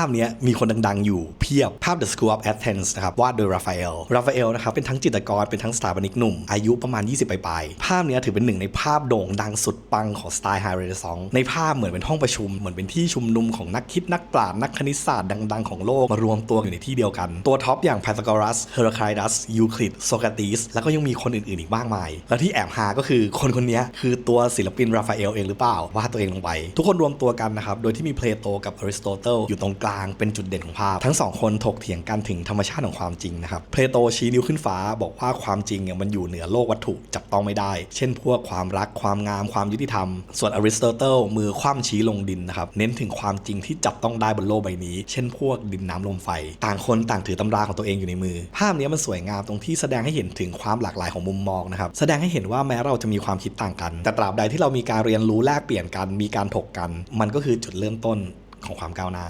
าพนี้มีคนดังๆ อยู่เพียบภาพ The School of Athens นะครับวาดโดยราฟาเอลราฟาเอลนะครับเป็นทั้งจิตรกรเป็นทั้งสถาปนิกหนุ่ม อายุประมาณ 20 ปลายๆภาพนี้ถือเป็นหนึ่งในภาพโด่งดังสุดปังของสไตล์ไฮเรนซองในภาพเหมือนเป็นห้องประชุม เหมือนเป็นที่ชุมนุมของนักคิดนักปราชญ์นักคณิตศาสตร์ดัง ๆ ของโลกมารวมตัวอยู่ในที่เดียวกัน ตัวท็อปอย่างไพทาโกรัสเฮอร์ไคดัสยูคลิดโซคราติสแล้วก็ยังมีคนอื่นๆอีกมากมาย แล้วที่แอบฮาก็คือคนคนนี้คือตัวศิลปินราฟาเอลเองหรือเปล่าวาดตัวเองลงไป ทุกคนรวมตัวกันนะครับโดยที่มีเพลโตกับอริสโตเติลอยู่ตรงกลางเป็นจุดเด่นของภาพ ทั้งสองคนถกเถียงกันถึงธรรมชาติของความจริงนะครับเพลโตชี้นิ้วขึ้นฟ้าบอกว่าความจริงเนี่ยมันอยู่เหนือโลกวัตถุจับต้องไม่ได้ เช่น พวกความรักความงามความยุติธรรม ส่วนอริสโตเติลมือคว่ำชี้ลงดินนะครับเน้นถึงความจริงที่จับต้องได้บนโลกใบนี้ เช่น พวกดินน้ำลมไฟ ต่างคนต่างถือตำราของตัวเองอยู่ในมือ ภาพนี้มันสวยงามตรงที่แสดงให้เห็นถึงความหลากหลายของมุมมองนะครับแสดงให้เห็นว่าแม้เราจะมีความคิดต่างกัน แต่ตราบใดที่เรามีการเรียนรู้แลกเปลี่ยนกัน มีการถกกัน มันก็คือจุดเริ่มต้นของความก้าวหน้า